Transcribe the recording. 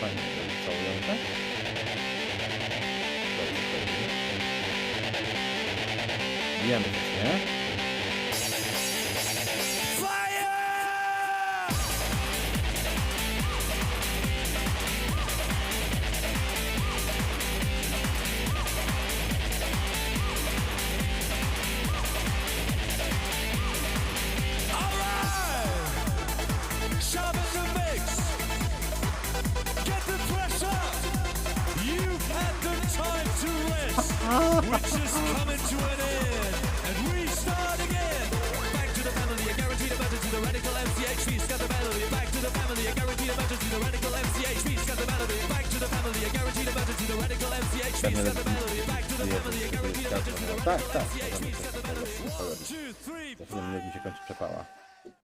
Fajnie to dobrze. Bijemy też, nie? Which is coming to an end. And we start again. Back to the family, a guaranteed emergency. The radical MCHV, got the melody. Back to the family, a guaranteed emergency. The radical MCHV, got the melody. Back to the family, a guaranteed emergency. The radical MCHV, got the melody. Back to the family, a guaranteed emergency. The radical got the sobie melody. tego One, two, three, Za chwilę minut mi się kończy przepała.